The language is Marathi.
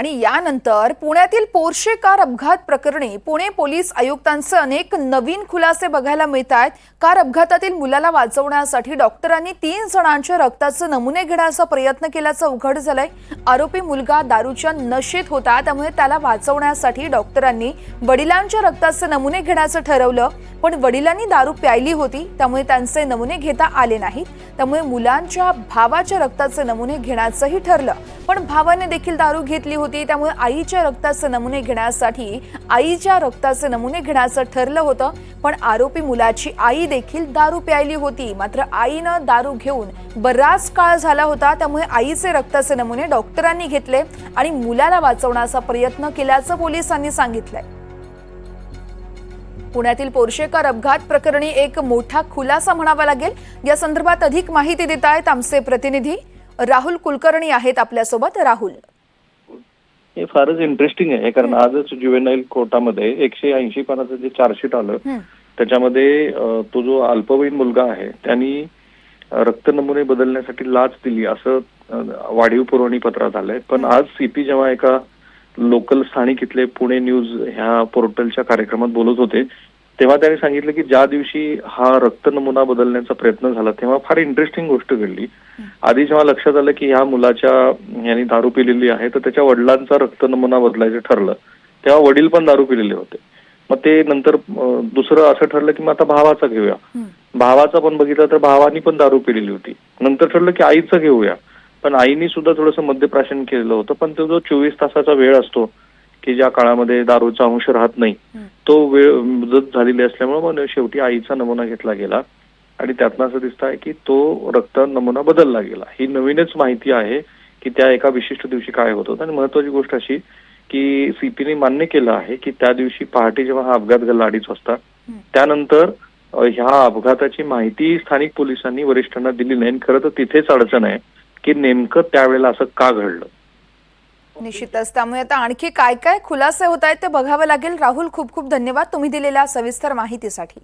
आणि यानंतर पुण्यातील पोर्शे कार अपघात प्रकरणी पुणे पोलीस आयुक्तांचे अनेक नवीन खुलासे बघायला मिळत आहेत. कार अपघातातील मुलाला वाचवण्यासाठी डॉक्टरांनी तीन जणांच्या रक्ताचे नमुने घेण्याचा प्रयत्न केल्याचं उघड झालंय. आरोपी मुलगा दारूच्या नशेत होता त्यामुळे त्याला वाचवण्यासाठी डॉक्टरांनी वडिलांच्या रक्ताचे नमुने घेण्याचं ठरवलं. पण वडिलांनी दारू प्यायली होती त्यामुळे त्यांचे नमुने घेता आले नाहीत. त्यामुळे मुलांच्या भावाच्या रक्ताचे नमुने घेण्याचंही ठरलं. पण भावाने देखील दारू घेतली होती त्यामुळे आईच्या रक्ताचे नमुने घेण्यासाठी आईच्या रक्ताचे नमुने घेण्याचं ठरलं होतं पण आरोपी मुलाची आई देखील दारू प्यायली होती. मात्र आईनं दारू घेऊन बराच काळ झाला होता त्यामुळे आईचे रक्ताचे नमुने डॉक्टरांनी घेतले आणि मुलाला वाचवण्याचा प्रयत्न केल्याचं पोलिसांनी सांगितलंय. पुण्यातील पोर्शेकर अपघात प्रकरणी एक मोठा खुलासा म्हणावा लागेल. या संदर्भात अधिक माहिती देत आहेत आमचे प्रतिनिधी राहुल कुलकर्णी आहेत आपल्यासोबत. राहुल. हे फारच इंटरेस्टिंग आहे कारण आजच ज्युएनाईल कोर्टामध्ये एकशे ऐंशी पानाचं जे चार्जशीट आलं. त्याच्यामध्ये तो जो अल्पवयीन मुलगा आहे त्यांनी रक्त नमुने बदलण्यासाठी लाच दिली असं वाढीव पुरवणी पत्रात आलंय. पण आज सीपी जेव्हा एका लोकल स्थानिक इथले पुणे न्यूज ह्या पोर्टलच्या कार्यक्रमात बोलत होते तेव्हा त्यांनी सांगितलं की ज्या दिवशी हा रक्त नमुना बदलण्याचा प्रयत्न झाला तेव्हा फार इंटरेस्टिंग गोष्ट घडली. आधी जेव्हा लक्षात आलं की ह्या मुलाच्या यांनी दारू पिलेली आहे तर त्याच्या वडिलांचा रक्त नमुना बदलायचं ठरलं. तेव्हा वडील पण दारू पिलेले होते. मग ते नंतर दुसरं असं ठरलं की मग आता भावाचा घेऊया. भावाचा पण बघितलं तर भावानी पण दारू पिलेली होती. नंतर ठरलं की आईचं घेऊया. पण आईनी सुद्धा थोडंसं मद्यप्राशन केलेलं होतं पण तो जो चोवीस तासाचा वेळ असतो की ज्या काळामध्ये दारूचा अंश राहत नाही. तो वेळ मुदत झालेली असल्यामुळे मग शेवटी आईचा नमुना घेतला गेला. आणि त्यातनं असं दिसत आहे की तो रक्त नमुना बदलला गेला. ही नवीनच माहिती आहे की त्या एका विशिष्ट दिवशी काय होत होतं. आणि महत्वाची गोष्ट अशी की सीपीने मान्य केलं आहे की त्या दिवशी पहाटे जेव्हा हा अपघात घडला अडीच वाजता. त्यानंतर ह्या अपघाताची माहिती स्थानिक पोलिसांनी वरिष्ठांना दिली नाही. आणि खरं तर तिथेच अडचण आहे की नेमकं त्यावेळेला असं का घडलं? निश्चितच त्यामुळे आता आणखी काय काय खुलासे होत आहेत ते बघावं लागेल. राहुल खूप खूप धन्यवाद तुम्ही दिलेल्या सविस्तर माहितीसाठी.